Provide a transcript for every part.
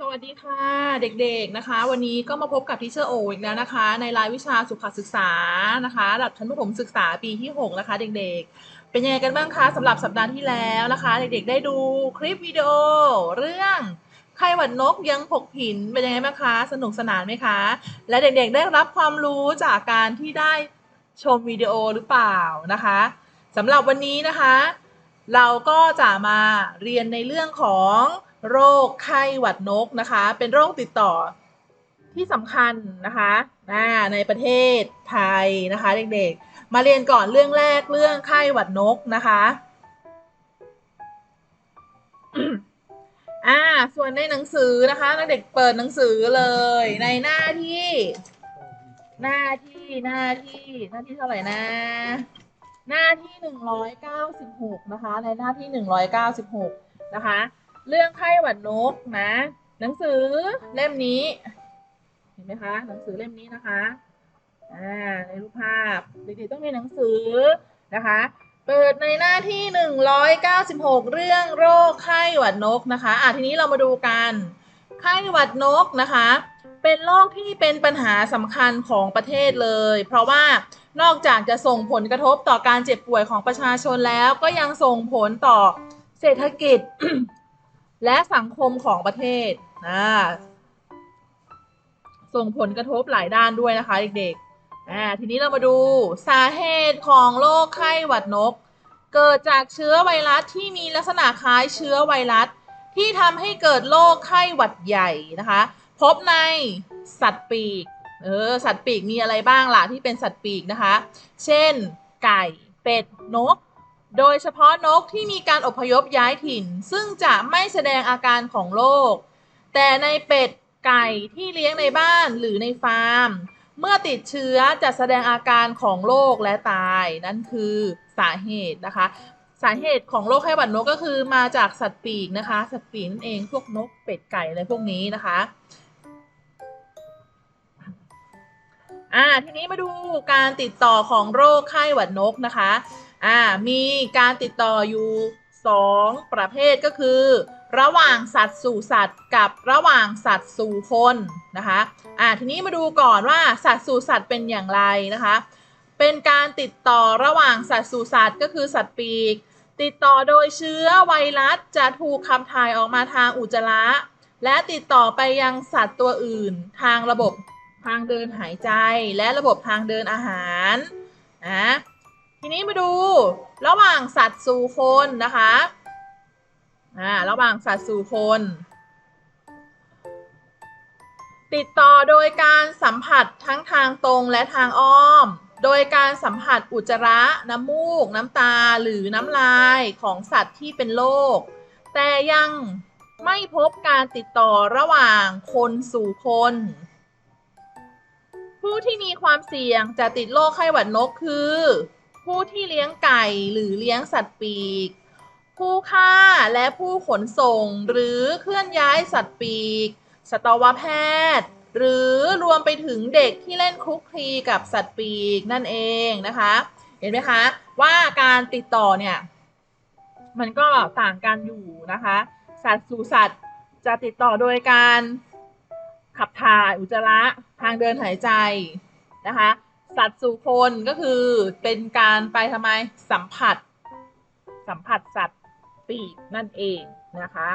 สวัสดีค่ะเด็กๆนะคะ วันนี้ก็มาพบกับทิเชอร์โออีกแล้วนะคะ ในรายวิชาสุขศึกษานะคะระดับชั้นประถมศึกษาปีที่ 6 นะคะ เด็กๆ เป็นยังไงกันบ้างคะสำหรับสัปดาห์ที่แล้วนะคะ เด็กๆ ได้ดูคลิปวิดีโอ เรื่องไข้หวัดนกยังผกผินเป็นยังไงบ้างคะ สนุกสนานไหมคะ และเด็กๆ ได้รับความรู้จากการที่ได้ชมวิดีโอหรือเปล่านะคะสำหรับวันนี้นะคะ เราก็จะมาเรียนในเรื่องของ โรคไข้หวัดนกนะคะ เป็นโรคติดต่อที่สำคัญนะคะในประเทศไทยนะคะ เด็กๆ มาเรียนก่อนเรื่องแรกเรื่องไข้หวัดนกนะคะอ่าส่วนในหนังสือนะคะเด็กเปิดหนังสือเลยในหน้าที่ หน้าที่หน้าที่หน้าที่เท่าไหร่นะหน้าที่หนึ่งร้อยเก้าสิบหกนะคะ ในหน้าที่หนึ่งร้อยเก้าสิบหกนะคะ เรื่องไข้หวัดนกนะ หนังสือเล่มนี้ เห็นไหมคะ หนังสือเล่มนี้นะคะอ่าในรูปภาพเด็กๆต้องมีหนังสือนะคะ เปิดในหน้าที่หนึ่งร้อยเก้าสิบหกเรื่องโรคไข้หวัดนกนะคะอะทีนี้เรามาดูกันไข้หวัดนกนะคะ เป็นโรคที่เป็นปัญหาสำคัญของประเทศเลย เพราะว่านอกจากจะส่งผลกระทบต่อการเจ็บป่วยของประชาชนแล้ว ก็ยังส่งผลต่อเศรษฐกิจ และสังคมของประเทศนะส่งผลกระทบหลายด้านด้วยนะคะเด็กๆทีนี้เรามาดูสาเหตุของโรคไข้หวัดนก เกิดจากเชื้อไวรัสที่มีลักษณะคล้ายเชื้อไวรัส ที่ทำให้เกิดโรคไข้หวัดใหญ่นะคะ พบในสัตว์ปีก เออ สัตว์ปีกมีอะไรบ้างล่ะที่เป็นสัตว์ปีกนะคะ เช่น ไก่ เป็ด นก โดยเฉพาะนกที่มีการอพยพย้ายถิ่น ซึ่งจะไม่แสดงอาการของโรค แต่ในเป็ดไก่ที่เลี้ยงในบ้านหรือในฟาร์ม เมื่อติดเชื้อจะแสดงอาการของโรคและตาย นั่นคือสาเหตุนะคะ สาเหตุของโรคไข้หวัดนกก็คือมาจากสัตว์ปีกนะคะ สัตว์ปีกนั่นเองพวกนกเป็ดไก่อะไรพวกนี้นะคะอ่าทีนี้มาดูการติดต่อของโรคไข้หวัดนกนะคะ อ่ามีการติดต่ออยู่ 2 ประเภทก็คือ ระหว่างสัตว์สู่สัตว์กับระหว่างสัตว์สู่คนนะคะอ่าทีนี้มาดูก่อนว่าสัตว์สู่สัตว์เป็นอย่างไรนะคะ เป็นการติดต่อระหว่างสัตว์สู่สัตว์ก็คือสัตว์ปีก ติดต่อโดยเชื้อไวรัสจะถูกขับถ่ายออกมาทางอุจจาระและติดต่อไปยังสัตว์ตัวอื่น ทางระบบทางเดินหายใจและระบบทางเดินอาหารนะ ทีนี้มาดูระหว่างสัตว์สู่คนนะคะอ่าระหว่างสัตว์สู่คน ติดต่อโดยการสัมผัสทั้งทางตรงและทางอ้อม โดยการสัมผัสอุจจาระ น้ำมูก น้ำตาหรือน้ำลายของสัตว์ที่เป็นโรคแต่ยังไม่พบการติดต่อระหว่างคนสู่คน ผู้ที่มีความเสี่ยงจะติดโรคไข้หวัดนกคือ ผู้ที่เลี้ยงไก่หรือเลี้ยงสัตว์ปีก ผู้ฆ่าและผู้ขนส่งหรือเคลื่อนย้ายสัตว์ปีก สัตวแพทย์ หรือรวมไปถึงเด็กที่เล่นคลุกคลีกับสัตว์ปีกนั่นเองนะคะ เห็นไหมคะว่าการติดต่อเนี่ยมันก็ต่างกันอยู่นะคะ สัตว์สู่สัตว์จะติดต่อโดยการขับถ่ายอุจจาระทางเดินหายใจนะคะ สัตว์สู่คนก็คือเป็นการไปทำไมสัมผัส สัมผัสสัตว์ปีกนั่นเองนะคะ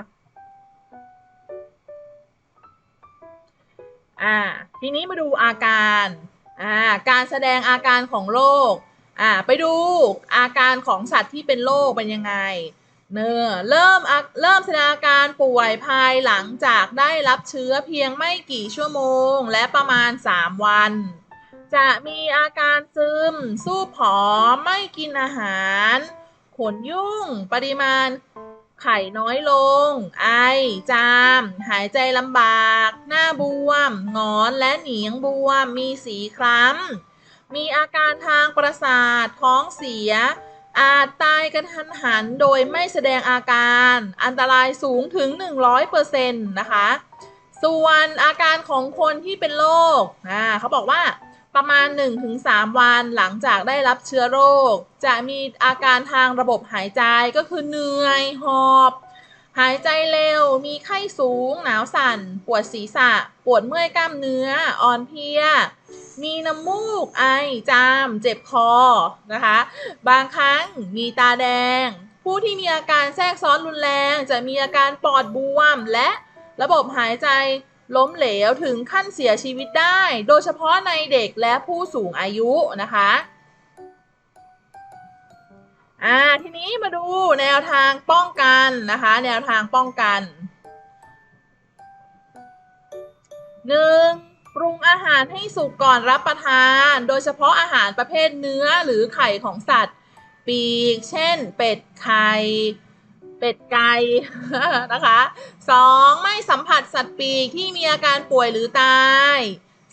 อ่าทีนี้มาดูอาการอ่าการแสดงอาการของโรคอ่าไปดูอาการของสัตว์ที่เป็นโรคเป็นยังไงเนอเริ่มเริ่มแสดงอาการป่วยภายหลังจากได้รับเชื้อเพียงไม่กี่ชั่วโมง และประมาณ 3 วัน จะมีอาการซึม สู้ผอม ไม่กินอาหาร ขนยุ่ง ปริมาณ ไข่น้อยลง ไอ จาม หายใจลำบาก หน้าบวม งอนและเหนียงบวม มีสีคล้ำ มีอาการทางประสาท ท้องเสีย อาจตายกระทันหันโดยไม่แสดงอาการ อันตรายสูงถึง 100%นะคะ ส่วนอาการของคนที่เป็นโรค อ่า เขาบอกว่า ประมาณ 1-3 วันหลังจากได้รับเชื้อโรค จะมีอาการทางระบบหายใจก็คือเหนื่อย หอบ หายใจเร็ว มีไข้สูง หนาวสั่น ปวดศีรษะ ปวดเมื่อยกล้ามเนื้อ อ่อนเพลีย มีน้ำมูก ไอ จาม เจ็บคอ นะคะ บางครั้งมีตาแดง ผู้ที่มีอาการแทรกซ้อนรุนแรง จะมีอาการปอดบวมและระบบหายใจ ล้มเหลวถึงขั้นเสียชีวิตได้ โดยเฉพาะในเด็กและผู้สูงอายุนะคะอ่าทีนี้มาดูแนวทางป้องกันนะคะ แนวทางป้องกันหนึ่งปรุงอาหารให้สุกก่อนรับประทาน โดยเฉพาะอาหารประเภทเนื้อหรือไข่ของสัตว์ ปีก เช่น เป็ดไข่ เป็ดไก่นะคะสองไม่สัมผัสสัตว์ปีกที่มีอาการป่วยหรือตาย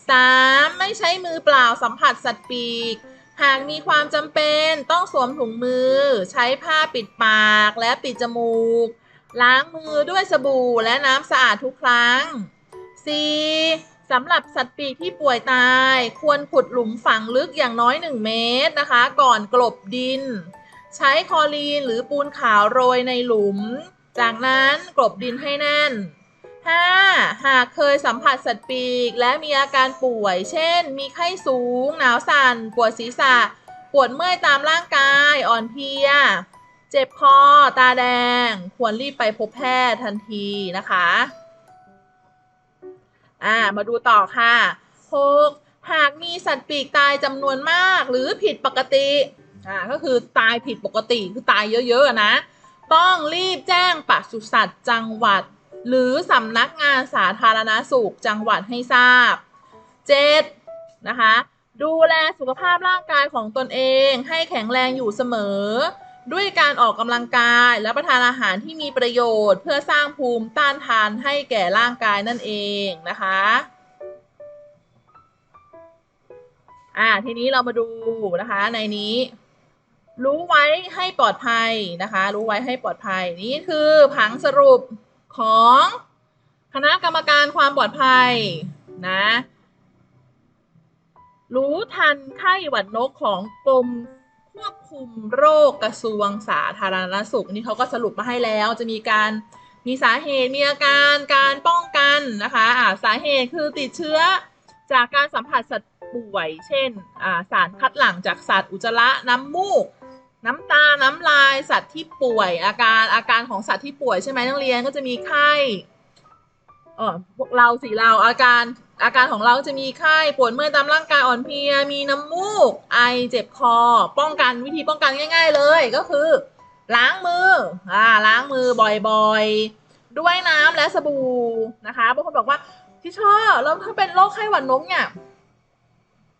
สามไม่ใช้มือเปล่าสัมผัสสัตว์ปีก หากมีความจำเป็นต้องสวมถุงมือ ใช้ผ้าปิดปากและปิดจมูก ล้างมือด้วยสบู่และน้ำสะอาดทุกครั้ง 4. สำหรับสัตว์ปีกที่ป่วยตาย ควรขุดหลุมฝังลึกอย่างน้อย 1 เมตรนะคะ ก่อนกลบดิน ใช้คอลีนหรือปูนขาวโรยในหลุม จากนั้นกลบดินให้แน่น 5. หากเคยสัมผัสสัตว์ปีก และมีอาการป่วย เช่น มีไข้สูง หนาวสั่น ปวดศีรษะ ปวดเมื่อยตามร่างกาย อ่อนเพลีย เจ็บคอ ตาแดง ควรรีบไปพบแพทย์ทันทีนะคะ อ่า มาดูต่อค่ะ 6. หากมีสัตว์ปีกตายจำนวนมากหรือผิดปกติ อ่าก็คือตายผิดปกติคือตายเยอะๆนะ ต้องรีบแจ้งปศุสัตว์จังหวัด หรือสำนักงานสาธารณสุขจังหวัดให้ทราบ 7. นะคะดูแลสุขภาพร่างกายของตนเองให้แข็งแรงอยู่เสมอ ด้วยการออกกำลังกายและประทานอาหารที่มีประโยชน์ เพื่อสร้างภูมิต้านทานให้แก่ร่างกายนั่นเองนะคะอ่าทีนี้เรามาดูนะคะในนี้ รู้ไว้ให้ปลอดภัยนะคะ รู้ไว้ให้ปลอดภัย นี่คือผังสรุปของคณะกรรมการความปลอดภัยนะ รู้ทันไข้หวัดนกของกรมควบคุมโรคกระทรวงสาธารณสุขนี่เขาก็สรุปมาให้แล้ว จะมีการมีสาเหตุมีอาการการป้องกันนะคะอ่าสาเหตุคือติดเชื้อจากการสัมผัสสัตว์ป่วย เช่นสารคัดหลั่งจากสัตว์อุจจาระน้ำมูก น้ำตา น้ำลาย สัตว์ที่ป่วย อาการ อาการของสัตว์ที่ป่วยใช่ไหมนักเรียนก็จะมีไข้ เออพวกเราสิเราอาการ อาการของเราจะมีไข้ ปวดเมื่อยตามร่างกายอ่อนเพลีย มีน้ำมูก ไอ เจ็บคอ ป้องกันวิธีป้องกันง่าย ๆ เลยก็คือ ล้างมือ อ่า ล้างมือบ่อยๆ ด้วยน้ำและสบู่นะคะ บางคนบอกว่าที่ชอบแล้วถ้าเป็นโรคไข้หวัดนกเนี่ย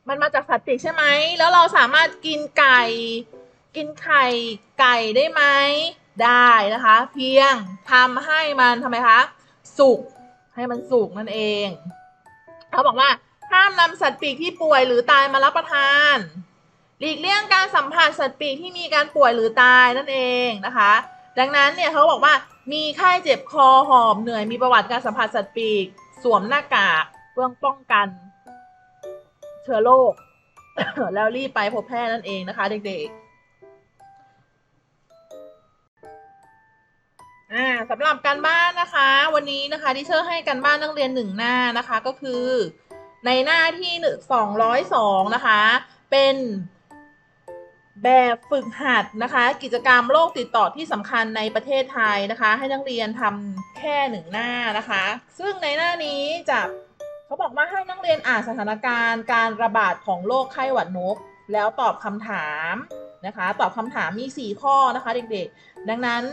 มันมาจากสัตว์ปีกใช่ไหม แล้วเราสามารถกินไก่ กินไข่ไก่ได้ไหมได้นะคะ เพียงทำให้มันทำไมคะสุกให้มันสุกนั่นเอง เขาบอกว่าห้ามนำสัตว์ปีกที่ป่วยหรือตายมารับประทาน หลีกเลี่ยงการสัมผัสสัตว์ปีกที่มีการป่วยหรือตายนั่นเองนะคะ ดังนั้นเนี่ยเขาบอกว่ามีไข้เจ็บคอหอบเหนื่อยมีประวัติการสัมผัสสัตว์ปีก สวมหน้ากากเพื่อป้องกัน เชื้อโรคแล้วรีบไปพบแพทย์นั่นเองนะคะ เด็กๆ อ่าสำหรับการบ้านนะคะ วันนี้นะคะที่เชอร์ให้การบ้านนักเรียนหนึ่งหน้านะคะ ก็คือ ในหน้าที่หนึ่งสองร้อยสองนะคะ เป็นแบบฝึกหัดนะคะ กิจกรรมโรคติดต่อที่สำคัญในประเทศไทยนะคะ ให้นักเรียนทำแค่หนึ่งหน้านะคะ ซึ่งในหน้านี้จะเขาบอกว่าให้นักเรียนอ่านสถานการณ์การระบาดของโรคไข้หวัดนก แล้วตอบคำถามนะคะ ตอบคำถามมี 4 ข้อนะคะ เด็กๆ ดังนั้น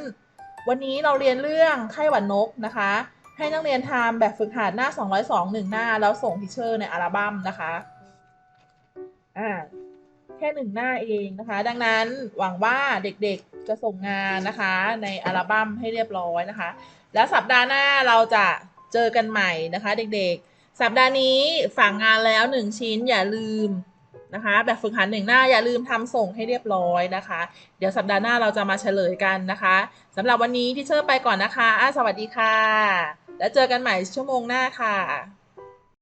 วันนี้เราเรียนเรื่องไข้หวัดนกนะคะ ให้นักเรียนทำแบบฝึกหัดหน้า 202หนึ่งหน้า แล้วส่งทิเชอร์ในอัลบั้มนะคะอ่าแค่หนึ่งหน้าเองนะคะ ดังนั้นหวังว่าเด็กๆจะส่งงานนะคะ ในอัลบั้มให้เรียบร้อยนะคะ แล้วสัปดาห์หน้าเราจะเจอกันใหม่นะคะ เด็กๆ สัปดาห์นี้ฝากงานแล้วหนึ่งชิ้นอย่าลืม นะคะ แบบฝึกหัดหนึ่งหน้าอย่าลืมทำส่งให้เรียบร้อยนะคะ เดี๋ยวสัปดาห์หน้าเราจะมาเฉลยกันนะคะสำหรับวันนี้ที่เชอร์ไปก่อนนะคะ สวัสดีค่ะ แล้วเจอกันใหม่ชั่วโมงหน้าค่ะ